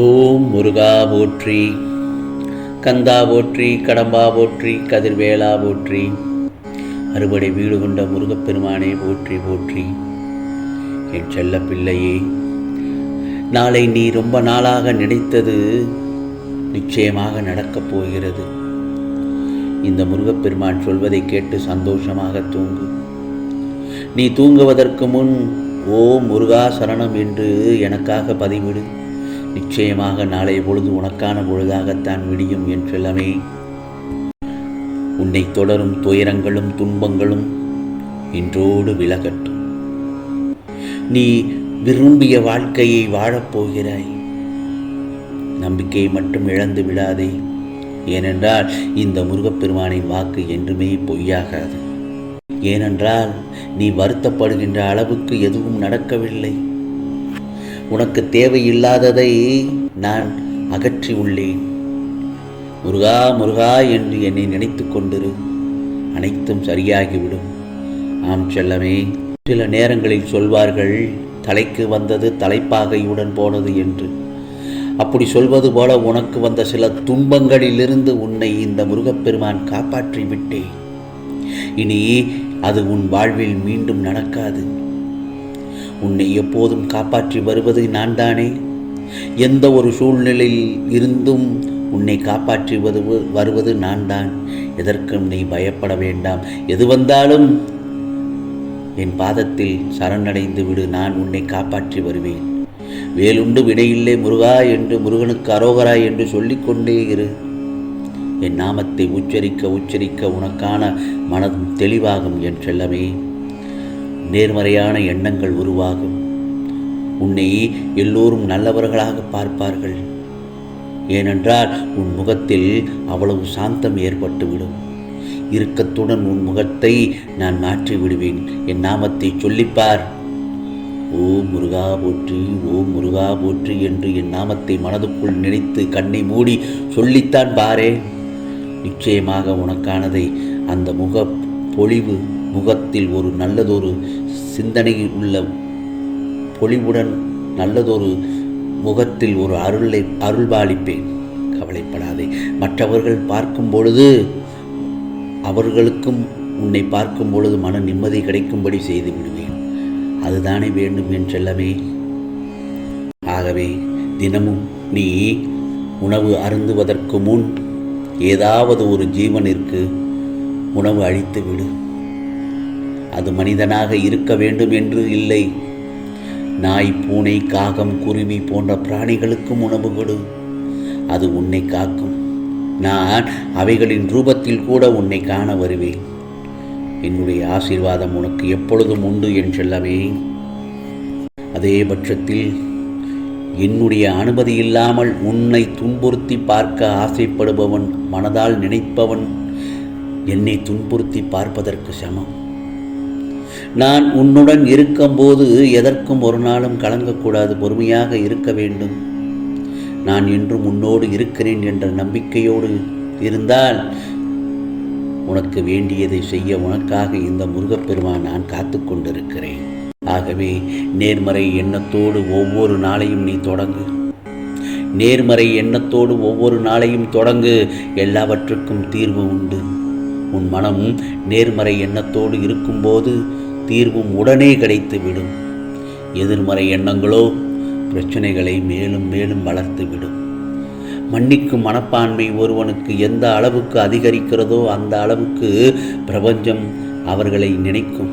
ஓம் முருகா போற்றி கந்தா போற்றி கடம்பா போற்றி கதிர்வேலா போற்றி அறுபடை வீடு கொண்ட முருகப்பெருமானே போற்றி போற்றி. என் செல்ல பிள்ளையே நாளை நீ ரொம்ப நாளாக நினைத்தது நிச்சயமாக நடக்கப் போகிறது. இந்த முருகப்பெருமான் சொல்வதை கேட்டு சந்தோஷமாக தூங்கு. நீ தூங்குவதற்கு முன் ஓ முருகா சரணம் என்று எனக்காக பதிவிடு. நிச்சயமாக நாளை பொழுது உனக்கான பொழுதாகத்தான் விடியும் என் செல்லமே உன்னை தொடரும் துயரங்களும் துன்பங்களும் இன்றோடு விலகட்டும். நீ விரும்பிய வாழ்க்கையை வாழப்போகிறாய். நம்பிக்கையை மட்டும் இழந்து விடாதே. ஏனென்றால் இந்த முருகப்பெருமானின் வாக்கு என்றுமே பொய்யாகாது. ஏனென்றால் நீ வருத்தப்படுகின்ற அளவுக்கு எதுவும் நடக்கவில்லை. உனக்கு தேவையில்லாததை நான் அகற்றி உள்ளேன். முருகா முருகா என்று என்னை நினைத்து கொண்டிரு. அனைத்தும் சரியாகிவிடும். ஆம் செல்லமே சில நேரங்களில் சொல்வார்கள் தலைக்கு வந்தது தலைப்பாகையுடன் போனது என்று. அப்படி சொல்வது போல உனக்கு வந்த சில துன்பங்களிலிருந்து உன்னை இந்த முருகப்பெருமான் காப்பாற்றி விட்டேன் இனி அது உன் வாழ்வில் மீண்டும் நடக்காது. உன்னை எப்போதும் காப்பாற்றி வருவது நான் தானே எந்த ஒரு சூழ்நிலையில் இருந்தும் உன்னை காப்பாற்றி வருவது வருவது நான் தான் எதற்கும் நீ பயப்பட வேண்டாம். எது வந்தாலும் என் பாதத்தில் சரணடைந்து விடு நான் உன்னை காப்பாற்றி வருவேன். வேலுண்டு வினையில்லை முருகா என்று முருகனுக்கு அரோகரா என்று சொல்லிக்கொண்டே இரு. என் நாமத்தை உச்சரிக்க உச்சரிக்க உனக்கான மனதும் தெளிவாகும் என் செல்லமே. நேர்மறையான எண்ணங்கள் உருவாகும். உன்னை எல்லோரும் நல்லவர்களாக பார்ப்பார்கள். ஏனென்றால் உன் முகத்தில் அவ்வளவு சாந்தம் ஏற்பட்டுவிடும். இறுக்கத்துடன் உன் முகத்தை நான் மாற்றி விடுவேன் என் நாமத்தை சொல்லிப்பார். ஓ முருகா போற்றி ஓ முருகா போற்றி என்று என் நாமத்தை மனதுக்குள் நினைத்து கண்ணை மூடி சொல்லித்தான் பாரே. நிச்சயமாக உனக்கானதை அந்த முக பொலிவு முகத்தில் ஒரு நல்லதொரு சிந்தனையில் உள்ள பொலிவுடன் நல்லதொரு முகத்தில் ஒரு அருளை அருள்பாலிப்பேன். கவலைப்படாதே. மற்றவர்கள் பார்க்கும் பொழுது அவர்களுக்கும் உன்னை பார்க்கும் பொழுது மன நிம்மதி கிடைக்கும்படி செய்து விடுவேன். அதுதானே வேண்டும் என்றெல்லாமே. ஆகவே தினமும் நீ உணவு அருந்துவதற்கு முன் ஏதாவது ஒரு ஜீவனிற்கு உணவு அழித்து விடு. அது மனிதனாக இருக்க வேண்டும் என்று இல்லை. நாய் பூனை காகம் குருவி போன்ற பிராணிகளுக்கும் உணவு கொடு. அது உன்னை காக்கும். நான் அவைகளின் ரூபத்தில் கூட உன்னை காண வருவேன். என்னுடைய ஆசீர்வாதம் உனக்கு எப்பொழுதும் உண்டு என் செல்லவே அதே பட்சத்தில் என்னுடைய அனுமதி இல்லாமல் உன்னை துன்புறுத்தி பார்க்க ஆசைப்படுபவன் மனதால் நினைப்பவன் என்னை துன்புறுத்தி பார்ப்பதற்கு சமம். நான் உன்னுடன் இருக்கும்போது எதற்கும் ஒரு நாளும் கலங்கக்கூடாது பொறுமையாக இருக்க வேண்டும். நான் என்றும் உன்னோடு இருக்கிறேன் என்ற நம்பிக்கையோடு இருந்தால் உனக்கு வேண்டியதை செய்ய உனக்காக இந்த முருகப்பெருமான் நான் காத்து கொண்டிருக்கிறேன். ஆகவே நேர்மறை எண்ணத்தோடு ஒவ்வொரு நாளையும் நீ தொடங்கு. நேர்மறை எண்ணத்தோடு ஒவ்வொரு நாளையும் தொடங்கு. எல்லாவற்றுக்கும் தீர்வு உண்டு. உன் மனம் நேர்மறை எண்ணத்தோடு இருக்கும்போது தீர்வும் உடனே கிடைத்துவிடும். எதிர்மறை எண்ணங்களோ பிரச்சனைகளை மேலும் மேலும் வளர்த்துவிடும். மன்னிக்கும் மனப்பான்மை ஒருவனுக்கு எந்த அளவுக்கு அதிகரிக்கிறதோ அந்த அளவுக்கு பிரபஞ்சம் அவர்களை நினைக்கும்.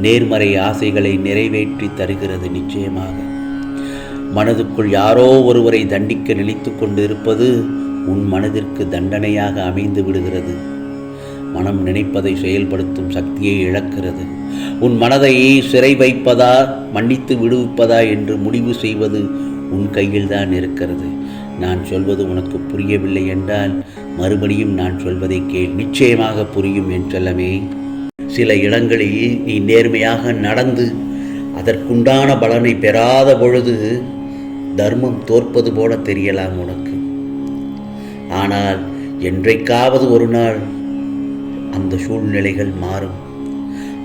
நேர்மறை ஆசைகளை நிறைவேற்றி தருகிறது நிச்சயமாக. மனதுக்குள் யாரோ ஒருவரை தண்டிக்க நினைத்து கொண்டு இருப்பது உன் மனதிற்கு தண்டனையாக அமைந்து விடுகிறது. மனம் நினைப்பதை செயல்படுத்தும் சக்தியை இழக்கிறது. உன் மனதை சிறை வைப்பதா மன்னித்து விடுவிப்பதா என்று முடிவு செய்வது உன் கையில்தான் இருக்கிறது. நான் சொல்வது உனக்கு புரியவில்லை என்றால் மறுபடியும் நான் சொல்வதை கேள். நிச்சயமாக புரியும் என் செல்லமே. சில இடங்களில் நீ நேர்மையாக நடந்து அதற்குண்டான பலனை பெறாத பொழுது தர்மம் தோற்பது போல தெரியலாம் உனக்கு. ஆனால் என்றைக்காவது ஒரு நாள் அந்த சூழ்நிலைகள் மாறும்.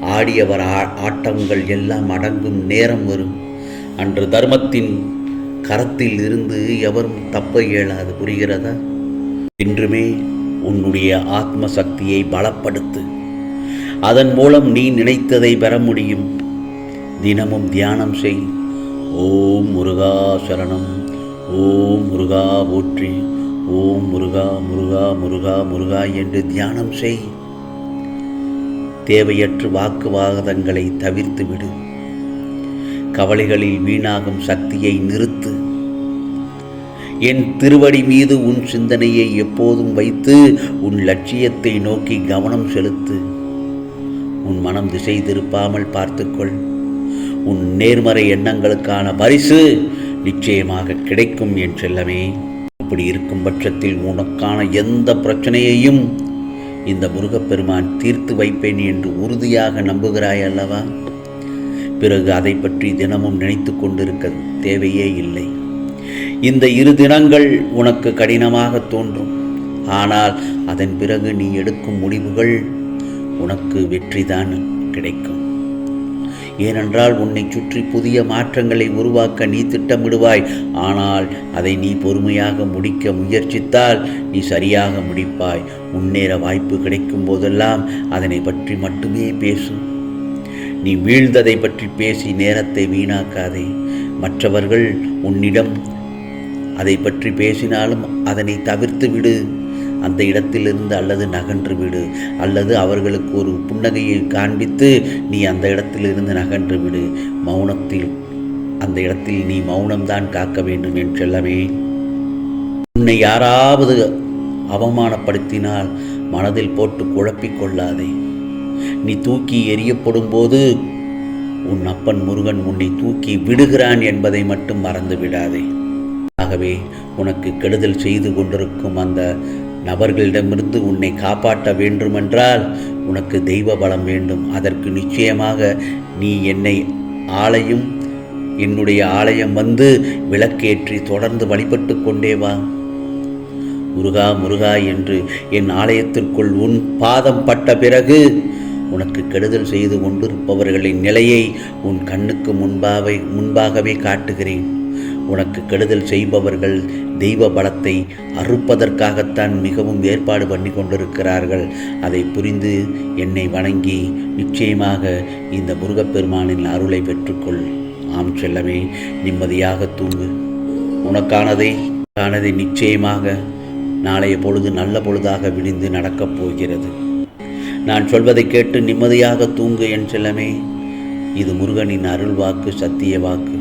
ஆடியவர் ஆ- ஆட்டங்கள் எல்லாம் அடங்கும் நேரம் வரும். அன்று தர்மத்தின் கரத்தில் இருந்து எவரும் தப்ப இயலாது புரிகிறதா? இன்றுமே உன்னுடைய ஆத்ம சக்தியை பலப்படுத்து. அதன் மூலம் நீ நினைத்ததை பெற முடியும். தினமும் தியானம் செய். ஓம் முருகா சரணம். ஓம் முருகா போற்றி. ஓம் முருகா முருகா முருகா முருகா என்று தியானம் செய். தேவையற்ற வாக்குவாதங்களை தவிர்த்துவிடு. கவலைகளில் வீணாகும் சக்தியை நிறுத்து. என் திருவடி மீது உன் சிந்தனையை எப்போதும் வைத்து உன் லட்சியத்தை நோக்கி கவனம் செலுத்து. உன் மனம் திசை திருப்பாமல் பார்த்துக்கொள். உன் நேர்மறை எண்ணங்களுக்கான பரிசு நிச்சயமாக கிடைக்கும் என் செல்லமே. அப்படி இருக்கும் பட்சத்தில் உனக்கான எந்த பிரச்சனையையும் இந்த முருகப்பெருமான் தீர்த்து வைப்பேன் என்று உறுதியாக நம்புகிறாய் அல்லவா? பிறகு அதை பற்றி தினமும் நினைத்து கொண்டிருக்க தேவையே இல்லை. இந்த இரு தினங்கள் உனக்கு கடினமாக தோன்றும். ஆனால் அதன் பிறகு நீ எடுக்கும் முடிவுகள் உனக்கு வெற்றிதான் கிடைக்கும். ஏனென்றால் உன்னை சுற்றி புதிய மாற்றங்களை உருவாக்க நீ திட்டமிடுவாய். ஆனால் அதை நீ பொறுமையாக முடிக்க முயற்சித்தால் நீ சரியாக முடிப்பாய். முன்னேற வாய்ப்பு கிடைக்கும் போதெல்லாம் அதனை பற்றி மட்டுமே பேசும் நீ வீழ்ந்ததை பற்றி பேசி நேரத்தை வீணாக்காதே. மற்றவர்கள் உன்னிடம் அதை பற்றி பேசினாலும் அதனை தவிர்த்து விடு அந்த இடத்திலிருந்து அல்லது நகன்று விடு அல்லது அவர்களுக்கு ஒரு புன்னகையை காண்பித்து நீ அந்த இடத்திலிருந்து நகன்று விடு. மௌனத்தில் அந்த இடத்தில் நீ மௌனம்தான் காக்க வேண்டும் என்று செல்லவே. உன்னை யாராவது அவமானப்படுத்தினால் மனதில் போட்டு குழப்பிக் கொள்ளாதே. நீ தூக்கி எரியப்படும் போது உன் அப்பன் முருகன் உன்னை தூக்கி விடுகிறான் என்பதை மட்டும் மறந்து விடாதே ஆகவே உனக்கு கெடுதல் செய்து கொண்டிருக்கும் அந்த நபர்களிடமிருந்து உன்னை காப்பாற்ற வேண்டுமென்றால் உனக்கு தெய்வ பலம் வேண்டும். அதற்கு நிச்சயமாக நீ என்னை ஆலயம் என்னுடைய ஆலயம் வந்து விளக்கேற்றி தொடர்ந்து வழிபட்டு கொண்டே வா. முருகா முருகா என்று என் ஆலயத்திற்குள் உன் பாதம் பட்ட பிறகு உனக்கு கெடுதல் செய்து கொண்டிருப்பவர்களின் நிலையை உன் கண்ணுக்கு முன்பாகவே முன்பாகவே காட்டுகிறேன். உனக்கு கெடுதல் செய்பவர்கள் தெய்வ பலத்தை அறுப்பதற்காகத்தான் மிகவும் ஏற்பாடு பண்ணி கொண்டிருக்கிறார்கள். அதை புரிந்து என்னை வணங்கி நிச்சயமாக இந்த முருகப்பெருமானின் அருளை பெற்றுக்கொள். ஆம் செல்லமே நிம்மதியாக தூங்கு. உனக்கானதை ஆனதை நிச்சயமாக நாளைய பொழுது நல்ல பொழுதாக விடிந்து நடக்கப் போகிறது. நான் சொல்வதை கேட்டு நிம்மதியாக தூங்கு என் செல்லமே. இது முருகனின் அருள் வாக்கு சத்திய வாக்கு.